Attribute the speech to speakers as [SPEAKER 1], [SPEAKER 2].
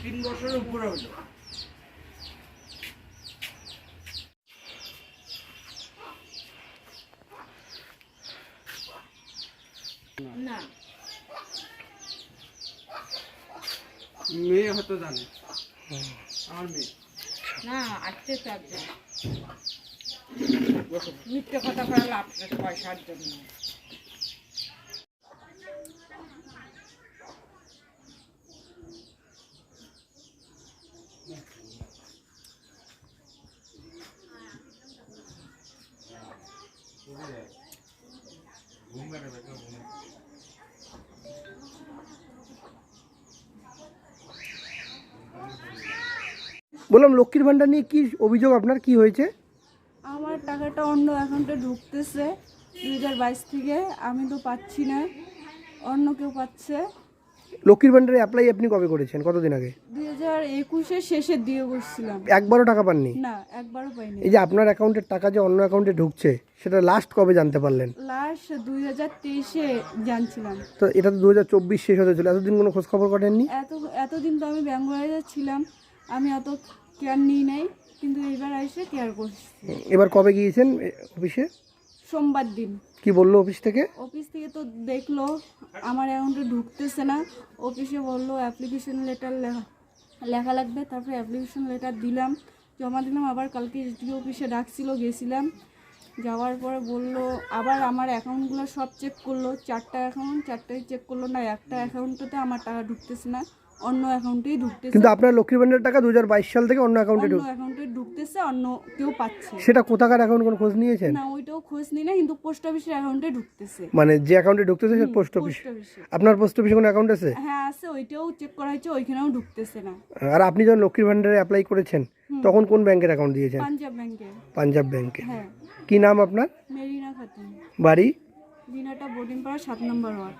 [SPEAKER 1] তিন বছরের উপরে হলো
[SPEAKER 2] না।
[SPEAKER 1] মেয়ে হয়তো জানে। আমার মেয়ে।
[SPEAKER 2] না আসতে চারজন মিথ্যে কথা করে লাভ পয়সার জন্য।
[SPEAKER 3] বললাম, লক্ষ্মীর ভান্ডার নিয়ে কি অভিযোগ? আপনার কি হয়েছে?
[SPEAKER 4] আমার টাকাটা অন্য অ্যাকাউন্টে ঢুকতেছে দু হাজার বাইশ থেকে। আমি তো পাচ্ছি না। অন্য কেউ পাচ্ছে।
[SPEAKER 3] লক্ষ্মীর ভাণ্ডারে অ্যাপ্লাই আপনি কবে করেছেন? কতদিন আগে?
[SPEAKER 4] দুই হাজার একুশের শেষের দিয়ে
[SPEAKER 3] একবারও টাকা পাননি?
[SPEAKER 4] না একবারও পাইনি।
[SPEAKER 3] এই যে আপনার অ্যাকাউন্টের টাকা যে অন্য অ্যাকাউন্টে ঢুকছে সেটা লাস্ট কবে জানতে পারলেন?
[SPEAKER 4] লাস্ট দুই হাজার তেইশে জানছিলাম।
[SPEAKER 3] তো এটা তো দু হাজার চব্বিশ শেষ হতে চলে এতদিন কোনো খোঁজ খবর করেননি?
[SPEAKER 4] এত এতদিন তো আমি ব্যাঙ্গালোরে ছিলাম আমি অত কেয়ার নিই নাই কিন্তু এবার এসে কেয়ার করছি।
[SPEAKER 3] এবার কবে গিয়েছেন অফিসে?
[SPEAKER 4] সোমবার দিন।
[SPEAKER 3] কি বলল অফিস থেকে?
[SPEAKER 4] অফিস থেকে তো দেখল আমার অ্যাকাউন্টে ঢুকতেছে না। অফিসে বলল অ্যাপ্লিকেশন লেটার লেখা লেখা লাগবে। তারপরে অ্যাপ্লিকেশন লেটার দিলাম। জমা দিলাম আবার কালকে এসডিও অফিসে ডাকছিল গেছিলাম। যাওয়ার পরে বলল আবার আমার অ্যাকাউন্টগুলো সব চেক করল। চারটা অ্যাকাউন্ট চারটাই চেক করল না একটা অ্যাকাউন্টতে আমার টাকা ঢুকতেছে না অন্য অ্যাকাউন্টেই ঢুকতেছে।
[SPEAKER 3] কিন্তু আপনার লক্ষ্মী ভাণ্ডারের টাকা দু হাজার বাইশ সাল থেকে অন্য অ্যাকাউন্টে
[SPEAKER 4] অন্য অ্যাকাউন্টে ঢুকতেছে অন্য কেউ পাচ্ছে
[SPEAKER 3] সেটা কোথাকার অ্যাকাউন্ট কোনো খোঁজ নিয়েছেন?
[SPEAKER 4] না খোঁজ নিই না কিন্তু পোস্ট অফিসের অ্যাকাউন্টে ঢুকতেছে।
[SPEAKER 3] মানে যে অ্যাকাউন্টে ঢুকতেছে সে পোস্ট অফিস।
[SPEAKER 4] অফিসে।
[SPEAKER 3] আপনার পোস্ট অফিসে কোনো অ্যাকাউন্ট আছে?
[SPEAKER 4] হ্যাঁ আছে ওইটাও চেক করা হয়েছে ওইখানেও ঢুকতেছে না।
[SPEAKER 3] আর আপনি যখন লক্ষ্মীর ভান্ডারে অ্যাপ্লাই করেছেন তখন কোন ব্যাংকের অ্যাকাউন্ট দিয়েছেন?
[SPEAKER 4] পাঞ্জাব ব্যাংকে
[SPEAKER 3] পাঞ্জাব ব্যাংকে
[SPEAKER 4] হ্যাঁ।
[SPEAKER 3] কি নাম আপনার?
[SPEAKER 4] মেরিনা খাতুন।
[SPEAKER 3] বাড়ি?
[SPEAKER 4] দিনাটা বোর্ডিং পাড়া সাত নম্বর ওয়ার্ড।